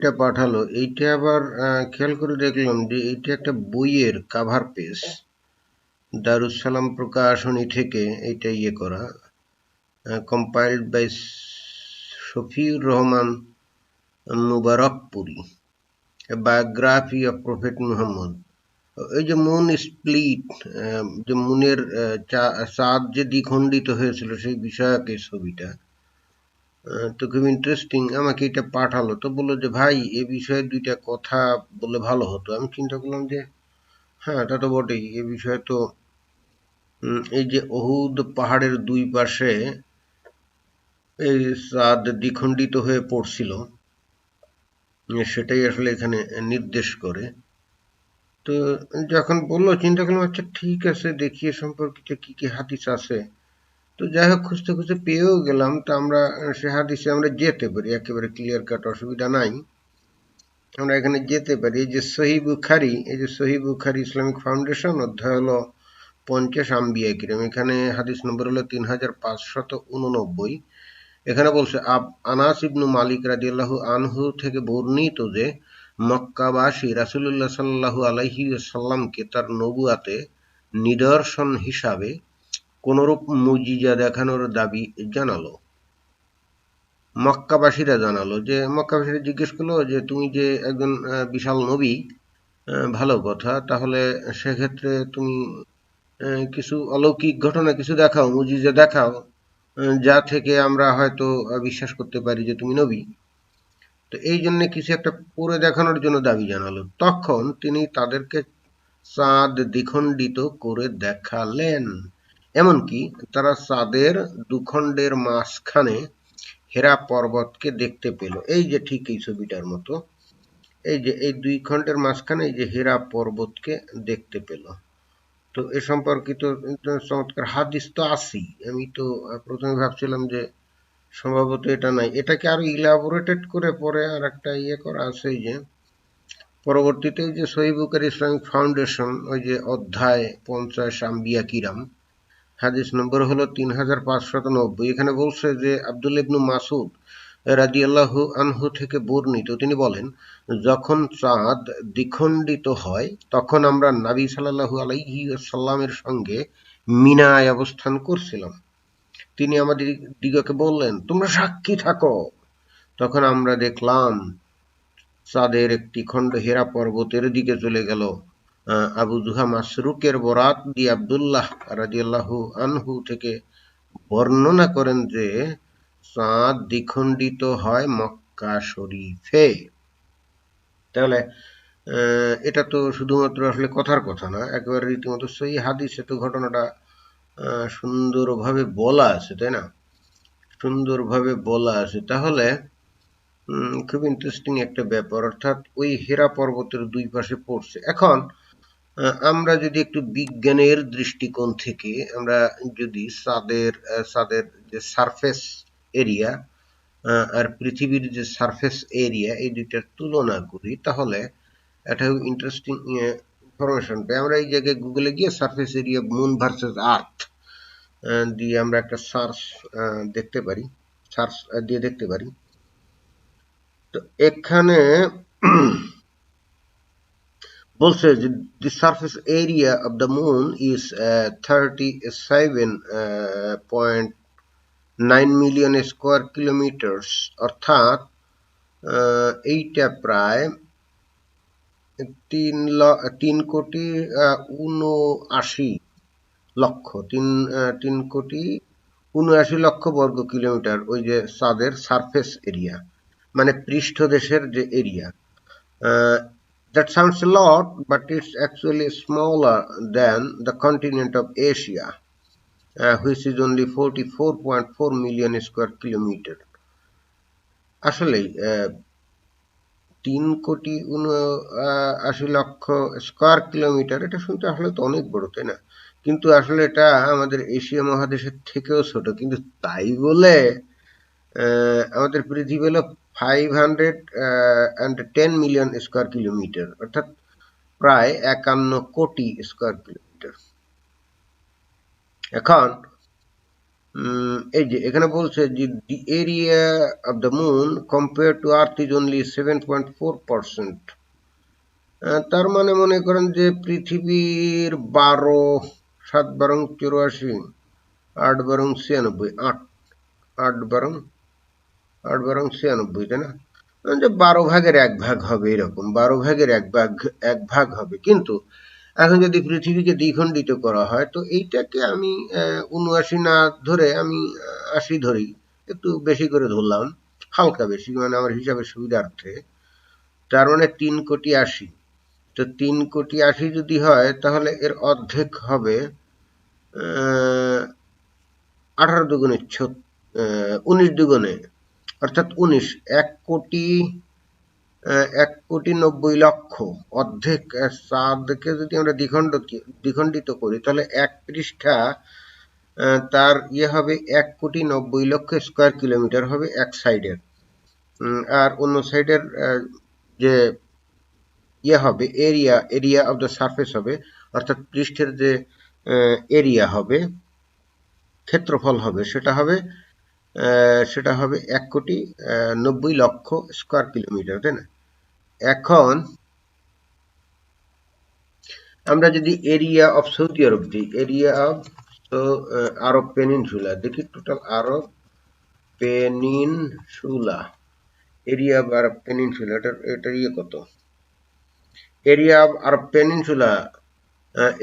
এটা পাঠালো, এইটা আবার খেয়াল করে দেখলাম যে এইটা একটা বইয়ের কাভার পেজ দারুসালাম প্রকাশনী থেকে এইটা ইয়ে করা compiled by Shafiur Rahman Mubarakpuri biography of prophet Muhammad. এই যে মুন স্প্লিট যে মুনের চাঁদ যে দ্বিখণ্ডিত হয়েছিল সেই বিষয়ক এই ছবিটা তো খুব ইন্টারেস্টিং আমাকে এটা পাঠালো। তো বলল যে, ভাই, এ বিষয়ে দুইটা কথা বলে ভালো হতো। আমি চিন্তা করলাম যে হ্যাঁ তা তো বটেই। এ বিষয়ে তো এই যে অহুদ পাহাড়ের দুই পাশে এই চাঁদ দ্বিখণ্ডিত হয়ে পড়ছিল, সেটাই আসলে এখানে নির্দেশ করে। তো যখন বলল, চিন্তা করলাম আচ্ছা ঠিক আছে, দেখি এ সম্পর্কিত কি কি হাদিস আছে। তো যাই হোক খুঁজতে খুঁজতে পেয়েও গেলাম। তো আমরা সে হাদিসে আমরা যেতে পারি, একেবারে ক্লিয়ার কাট অসুবিধা নাই। আমরা এখানে যেতে পারি। এই যে সহি বুখারি, এই যে সহি বুখারি ইসলামিক ফাউন্ডেশন, অধ্যায় হলো পঞ্চাশ আম্বিয়া কিরম। এখানে হাদিস নম্বর হলো তিন হাজার পাঁচশত উননব্বই। এখানে বলছে, আব- আনাস ইবনু মালিক রাদিয়াল্লাহু আনহু থেকে বর্ণিত যে, মক্কাবাসী রাসূলুল্লাহ সাল্লাল্লাহু আলাইহি সাল্লামকে তার নবুয়াতে নিদর্শন হিসাবে কোনরূপ মুজিজা দেখানোর দাবি জানালো। মক্কাবাসীরা জানালো যে, মক্কাবাসীরা জিজ্ঞেস করল যে, তুমি যে একজন বিশাল নবী ভালো কথা, তাহলে সেক্ষেত্রে তুমি কিছু অলৌকিক ঘটনা কিছু দেখাও, মুজিজা দেখাও যা থেকে আমরা হয়তো বিশ্বাস করতে পারি যে তুমি নবী। তো এই জন্য কিছু একটা করে দেখানোর জন্য দাবি জানালো। তখন তিনি তাদেরকে চাঁদ দ্বিখণ্ডিত করে দেখালেন। এমনকি তারা চাঁদের দুখণ্ডের মাঝখানে হেরা পর্বতকে দেখতে পেল। এই যে ঠিক এই ছবিটার মতো, এই যে এই দুই খণ্ডের মাঝখানে এই যে হেরা পর্বতকে দেখতে পেল। তো এ সম্পর্কিত চমৎকার হাদিস তো আছি আমি তো প্রথমে ভাবছিলাম যে সম্ভবত এটা নাই। এটাকে আরও ইলাবোরেটেড করে পরে আর একটা ইয়ে করা আছে যে, পরবর্তীতে যে সহিবুকের ইসলামিক ফাউন্ডেশন ওই যে অধ্যায় পঞ্চাশ আম্বিয়া কিরাম হাদিস নম্বর হলো তিন হাজার পাঁচশত নব্বই। এখানে বলছে যে আব্দুল ইবনু মাসুদ রাদিয়াল্লাহু আনহু থেকে বর্ণিত, তিনি বলেন, যখন চাঁদ দ্বিখণ্ডিত হয়, তখন আমরা নাবী সাল্লাল্লাহু আলাইহি সাল্লামের সঙ্গে মিনায় অবস্থান করছিলাম। তিনি আমাদের দিগকে বললেন, তোমরা সাক্ষী থাকো। তখন আমরা দেখলাম, চাঁদের একটি খণ্ড হেরা পর্বতের দিকে চলে গেল। আবু জুহা মাসরুকের বরাত দিয়ে আবদুল্লাহ রাজিয়াল্লাহু আনহু থেকে বর্ণনা করেন যে চাঁদ দ্বিখণ্ডিত হয় মক্কা শরীফে। তাহলে এটা তো শুধুমাত্র আসলে কথার কথা না, একেবারে রীতিমতো সেই হাদিসে তো ঘটনাটা সুন্দরভাবে বলা আছে, তাই না? সুন্দরভাবে বলা আছে। তাহলে খুব ইন্টারেস্টিং একটা ব্যাপার, অর্থাৎ ওই হেরা পর্বতের দুই পাশে পড়ছে। এখন আমরা যদি একটু বিজ্ঞানের দৃষ্টিকোণ থেকে আমরা যদি চাঁদের আহ, চাঁদের যে সারফেস এরিয়া আর পৃথিবীর যে সারফেস এরিয়া এই দুইটার তুলনা করি তাহলে একটা ইন্টারেস্টিং ইনফরমেশন পাই। আমরা এই জায়গায় গুগলে গিয়ে surface area moon versus earth দিয়ে আমরা একটা সার্চ দেখতে পারি সার্চ দিয়ে দেখতে পারি। তো এখানে বলছে যে the surface area of the moon is uh, 37.9 million square kilometres অর্থাৎ এইটা প্রায় তিন তিন কোটি উনআশি লক্ষ তিন তিন কোটি উনআশি লক্ষ বর্গ কিলোমিটার ওই যে চাঁদের সারফেস এরিয়া মানে পৃষ্ঠদেশের যে area that sounds a lot but it's actually smaller than the continent of Asia uh, which is only 44.4 million square kilometer আহ, তিন কোটি উনআশি লক্ষ স্কোয়ার কিলোমিটার এটা শুনতে আসলে তো অনেক বড় তাই না কিন্তু আসলে এটা আমাদের এশিয়া মহাদেশের থেকেও ছোট কিন্তু তাই বলে আমাদের পৃথিবী হলো five hundred and ten million square kilometre, অর্থাৎ প্রায় একান্ন কোটি স্কোয়ার কিলোমিটার। এখন এই যে এখানে বলছে যে the area of the moon compare to earth is only seven point four percent তার মানে মনে করেন যে পৃথিবীর বারো, সাত বারং চুরাশি, আট বারং ছিয়ানব্বই, আট আট বারং আট বারং ছিয়ানব্বই, তাই না? যে বারো ভাগের এক ভাগ হবে এরকম, বারো ভাগের এক ভাগ এক ভাগ হবে। কিন্তু এখন যদি পৃথিবীকে দ্বিখণ্ডিত করা হয়, তো এইটাকে আমি উনআশি না ধরে আমি আশি ধরি একটু বেশি করে ধরলাম, হালকা বেশি মানে আমার হিসাবে সুবিধার্থে। তার মানে তিন কোটি আশি। তো তিন কোটি আশি যদি হয়, তাহলে এর অর্ধেক হবে আঠারো দুগুণে উনিশ দুগুণে অর্থাৎ উনিশ, এক কোটি এক কোটি নব্বই লক্ষ অর্ধেক চাঁদকে যদি আমরা দ্বিখণ্ড দ্বিখণ্ডিত করি, তাহলে এক পৃষ্ঠা তার ইয়ে হবে এক কোটি নব্বই লক্ষ স্কোয়ার কিলোমিটার হবে এক সাইডের আর অন্য সাইডের যে ইয়ে হবে area area of the surface হবে, অর্থাৎ পৃষ্ঠের যে এরিয়া হবে, ক্ষেত্রফল হবে, সেটা হবে সেটা হবে এক কোটি নব্বই লক্ষ স্কোয়ার কিলোমিটার তাই না? এখন আমরা যদি এরিয়া অফ সৌদি আরব দিই এরিয়া অফ আরব পেনিনসুলা দেখি total Arab peninsula area of Arab peninsula এটার এটার ইয়ে কত? এরিয়া অফ আরব পেনিনসুলা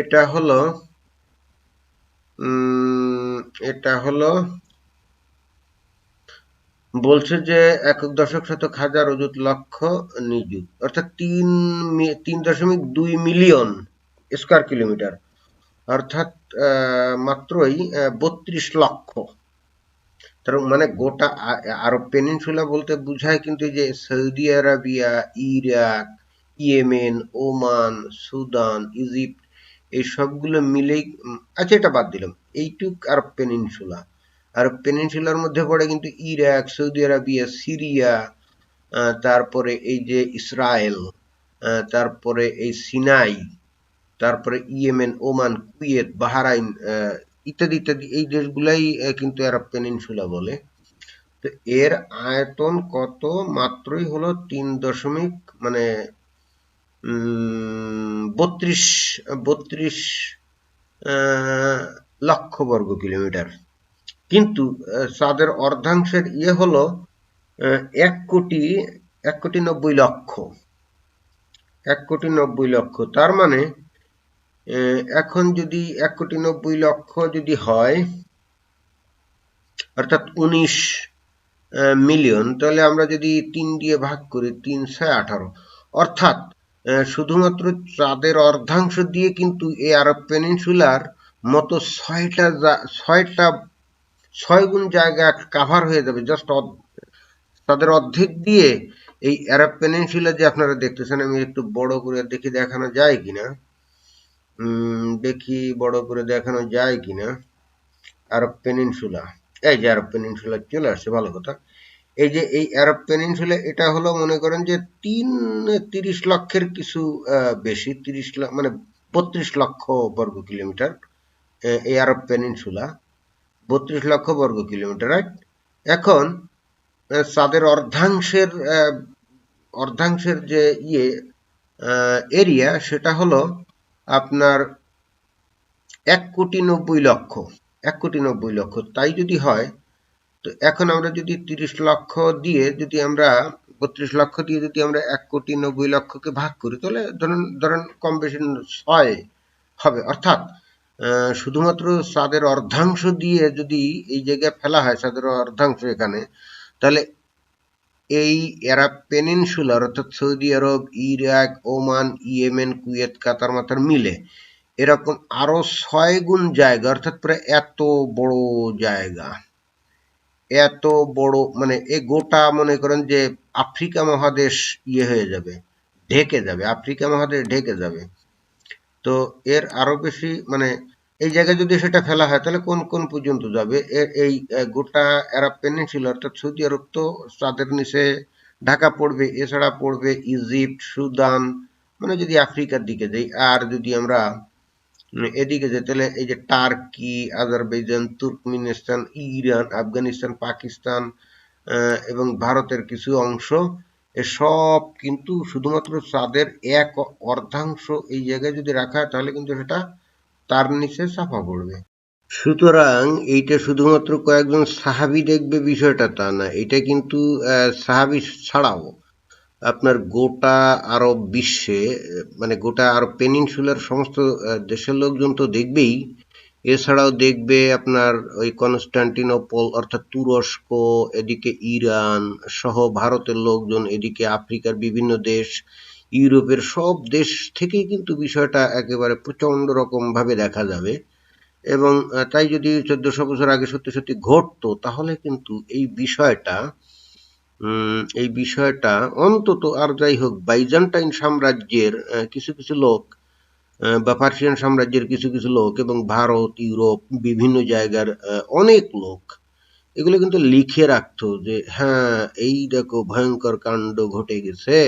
এটা হলো এটা হলো বলছে যে একক দশক শতক হাজার অযুত লক্ষ নিযুত, অর্থাৎ তিন তিন দশমিক দুই মিলিয়ন স্কোয়ার কিলোমিটার, অর্থাৎ মাত্রই বত্রিশ লক্ষ। তার মানে গোটা আরব পেনিনসুলা বলতে বুঝায় কিন্তু যে Saudi Arabia, Iraq, Yemen, Oman, Sudan, Egypt, এই সবগুলো মিলেই আচ্ছা এটা বাদ দিলাম, এইটুক আরব পেনিনসুলা। আর পেনিনসুলার মধ্যে পড়ে কিন্তু ইরাক সৌদি আরবিয়া সিরিয়া তারপরে এই যে ইসরায়েল তারপরে এই সিনাই তারপরে ইয়েমেন ওমান কুয়েত বাহারাইন ইত্যাদি ইত্যাদি, এই দেশগুলাই কিন্তু আরব পেনিনসুলা বলে। তো এর আয়তন কত? মাত্রই হলো তিন দশমিক মানে বত্রিশ বত্রিশ লক্ষ বর্গ কিলোমিটার। কিন্তু চাঁদের অর্ধাংশের ইয়ে হলো এক কোটি এক কোটি নব্বই লক্ষ। এক কোটি নব্বই লক্ষ। তার মানে এখন যদি এক কোটি নব্বই লক্ষ যদি হয়, অর্থাৎ উনিশ মিলিয়ন, তাহলে আমরা যদি তিন দিয়ে ভাগ করি, তিন ছয় আঠারো। অর্থাৎ শুধুমাত্র চাঁদের অর্ধাংশ দিয়ে কিন্তু এই আরব পেনিনসুলার মতো ছয়টা ছয়টা ছয় গুণ জায়গা কাভার হয়ে যাবে জাস্ট তাদের অর্ধেক দিয়ে এই অ্যারব পেনিনসুলা যে আপনারা দেখতেছেন, আমি একটু বড় করে দেখি দেখানো যায় কিনা। দেখি বড় করে দেখানো যায় কিনা। আরব পেনিনসুলা এই যে আরব পেনিনসুলা চলে আসছে, ভালো কথা। এই যে এই আরব পেনিনসুলা এটা হলো মনে করেন যে তিন, তিরিশ লক্ষের কিছু বেশি, তিরিশ লাখ মানে বত্রিশ লক্ষ বর্গ কিলোমিটার এই আরব পেনিনসুলা বত্রিশ লক্ষ বর্গ কিলোমিটার রাইট এখন চাঁদের অর্ধাংশের অর্ধাংশের যে ইয়ে এরিয়া সেটা হলো আপনার এক কোটি নব্বই লক্ষ, এক কোটি নব্বই লক্ষ। তাই যদি হয়, তো এখন আমরা যদি তিরিশ লক্ষ দিয়ে যদি আমরা, বত্রিশ লক্ষ দিয়ে যদি আমরা এক কোটি নব্বই লক্ষকে ভাগ করি, তাহলে ধরেন ধরেন কম বেশি ছয় হবে। অর্থাৎ শুধুমাত্র চাঁদের অর্ধাংশ দিয়ে যদি এই জায়গায় ফেলা হয় চাঁদের অর্ধাংশ এখানে, তাহলে এই এরা পেনিনসুলার, অর্থাৎ Saudi Arab, Iraq, Oman, Yemen, Kuwait, Qatar, মাতার মিলে এরকম আরও ছয় গুণ জায়গা, অর্থাৎ প্রায় এত বড় জায়গা, এত বড় মানে এ গোটা মনে করেন যে আফ্রিকা মহাদেশ ইয়ে হয়ে যাবে, ঢেকে যাবে, আফ্রিকা মহাদেশ ঢেকে যাবে। তো এর আরও বেশি মানে এই জায়গায় যদি সেটা ফেলা হয়, তাহলে কোন কোন পর্যন্ত যাবে? এই গোটা আরব পেনিনসুলা অর্থাৎ সৌদি আরব তো চাঁদের নিচে ঢাকা পড়বে, এছাড়া পড়বে ইজিপ্ট সুদান মানে যদি আফ্রিকার দিকে যাই, আর যদি আমরা এদিকে যে তাহলে এই যে Turkey, Azerbaijan, Turkmenistan, Iran, Afghanistan, Pakistan এবং ভারতের কিছু অংশ এসব কিন্তু শুধুমাত্র চাঁদের এক অর্ধাংশ এই জায়গায় যদি রাখা হয়, তাহলে কিন্তু সেটা তার নিচে চাপা পড়বে। সুতরাং এইটা শুধুমাত্র কয়েকজন সাহাবি দেখবে বিষয়টা তা না, এটা কিন্তু সাহাবি ছাড়াও আপনার গোটা আরব বিশ্বে মানে গোটা আরব পেনিনসুলার সমস্ত দেশের লোকজন তো দেখবেই। এছাড়াও দেখবে আপনার ওই কনস্টান্টিনোপল, অর্থাৎ তুরস্ক, এদিকে ইরান সহ ভারতের লোকজন, এদিকে আফ্রিকার বিভিন্ন দেশ ইউরোপের সব দেশ থেকেই কিন্তু বিষয়টা একেবারে প্রচণ্ড রকম ভাবে দেখা যাবে। এবং তাই যদি চোদ্দশো বছর আগে সত্যি সত্যি ঘটতো, তাহলে কিন্তু এই বিষয়টা এই বিষয়টা অন্তত আর যাই হোক, বাইজান্টাইন সাম্রাজ্যের কিছু কিছু লোক বা পার্সিয়ান সাম্রাজ্যের কিছু কিছু লোক এবং ভারত, ইউরোপ, বিভিন্ন জায়গার অনেক লোক, এগুলো কিন্তু লিখে রাখতো যে হ্যাঁ এই দেখো ভয়ঙ্কর কাণ্ড ঘটে গেছে।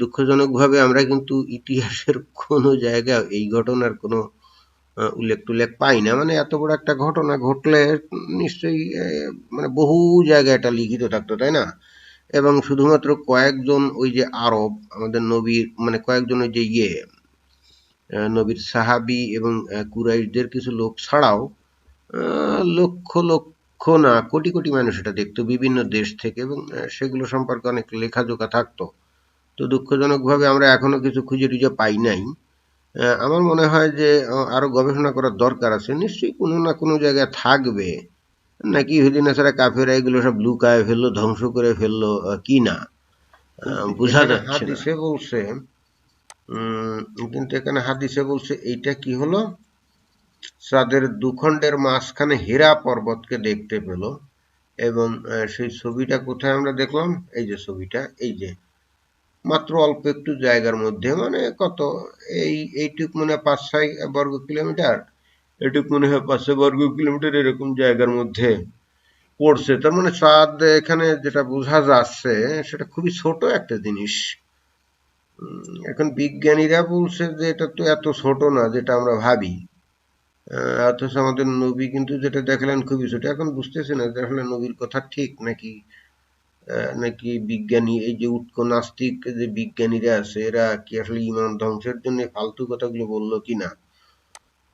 দুঃখজনকভাবে আমরা কিন্তু ইতিহাসের কোনো জায়গায় এই ঘটনার কোনো উল্লেখ টুল্লেখ পাই না। মানে এত বড় একটা ঘটনা ঘটলে নিশ্চয়ই মানে বহু জায়গায় এটা লিখিত থাকতো, তাই না? এবং শুধুমাত্র কয়েকজন ওই যে আরব, আমাদের নবীর মানে কয়েকজন ওই যে ইয়ে নবীর সাহাবি এবং কুরাইশদের কিছু লোক ছাড়াও লক্ষ লক্ষ না, কোটি কোটি মানুষ এটা দেখতো, বিভিন্ন দেশ থেকে এবং সেগুলো সম্পর্কে অনেক লেখাজোখা থাকতো। তো দুঃখজনকভাবে আমরা এখনও কিছু খুঁজে টুজে পাই নাই। আমার মনে হয় যে আহ, আরও গবেষণা করার দরকার আছে। নিশ্চয়ই কোনো না কোনো জায়গায় থাকবে। নাকি ইহুদিন ছাড়া কাফেরা এগুলো সব লুকায় ফেলল ধ্বংস করে ফেলল কি না? বোঝা যাচ্ছে। হাদিসে বলছে উম, কিন্তু এখানে হাদিসে বলছে এইটা কি হলো? চাঁদের দুখণ্ডের মাঝখানে হীরা পর্বতকে দেখতে পেল। এবং সেই ছবিটা কোথায় আমরা দেখলাম? এই যে ছবিটা এই যে মাত্র অল্প একটু জায়গার মধ্যে মানে কত? এই এইটুক মনে হয় পাঁচ, ছয় বর্গ কিলোমিটার এটুক মনে হয় পাঁচশো বর্গ কিলোমিটার এরকম জায়গার মধ্যে পড়ছে। তার মানে চাঁদ এখানে যেটা বোঝা যাচ্ছে, সেটা খুবই ছোট একটা জিনিস। এখন বিজ্ঞানীরা বলছে যে এটা তো এত ছোট না যেটা আমরা ভাবি। অথচ আমাদের নবী কিন্তু যেটা দেখালেন খুবই ছোট। এখন বুঝতেছি না যে আসলে নবীর কথা ঠিক নাকি নাকি বিজ্ঞানী এই যে উৎক নাস্তিক যে বিজ্ঞানীরা আছে এরা কি আসলে ইমান ধ্বংসের জন্য ফালতু কথাগুলো বলল কিনা?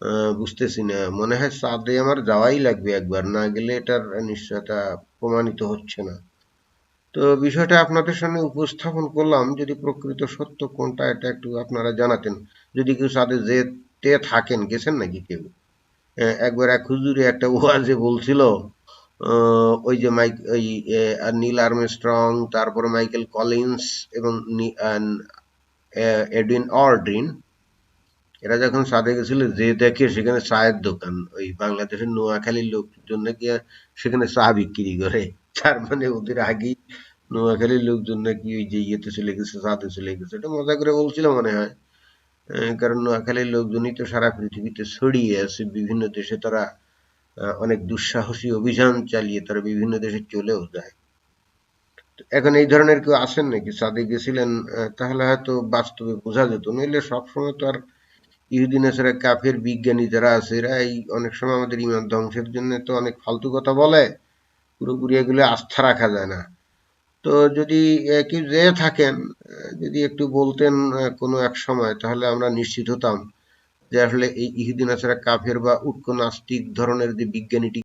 আহ, বুঝতেছি না। মনে হয় চাঁদে আমার যাওয়াই লাগবে একবার না গেলে এটার নিশ্চয়তা প্রমাণিত হচ্ছে না। তো বিষয়টা আপনাদের সামনে উপস্থাপন করলাম যদি প্রকৃত সত্য কোনটা এটা একটু আপনারা জানাতেন। যদি কেউ চাঁদে যেতে থাকেন গেছেন নাকি কেউ? একবার এক হুজুরে একটা ওয়াজে বলছিল ওই যে মাইক, ওই নীল আর্মস্ট্রং, তারপরে মাইকেল কলিন্স এবং এডুইন অল্ড্রিন এরা যখন সাদে গেছিল, যে দেখে সেখানে চায়ের দোকান, ওই বাংলাদেশের নোয়াখালীর লোকজন নাকি সেখানে চা বিক্রি করে। তার মানে ওদের আগেই নোয়াখালীর লোকজন নাকি ওই যে ইয়েতে চলে গেছে, চাঁদে চলে গেছে। এটা মজা করে বলছিল মনে হয়। কারণ নোয়াখালীর লোকজনই তো সারা পৃথিবীতে ছড়িয়ে আছে, বিভিন্ন দেশে তারা অনেক দুঃসাহসী অভিযান চালিয়ে তারা বিভিন্ন দেশে চলেও যায়। এখন এই ধরনের কেউ আসেন নাকি? চাঁদে গেছিলেন তাহলে হয়তো বাস্তবে বোঝা যেত। নইলে সবসময় তো আর ইহুদিন ছাড়া কাফের বিজ্ঞানী যারা আছে এরা এই অনেক সময় আমাদের ইমান ধ্বংসের জন্য তো অনেক ফালতু কথা বলে, পুরোপুরি এগুলো আস্থা রাখা যায় না। তো যদি কেউ যেয়ে থাকেন যদি একটু বলতেন কোনো এক সময়, তাহলে আমরা নিশ্চিত হতাম। যে আসলে এই ইহুদিন ছাড়া কাফের বা উটকো নাস্তিক ধরনের যে বিজ্ঞানীটি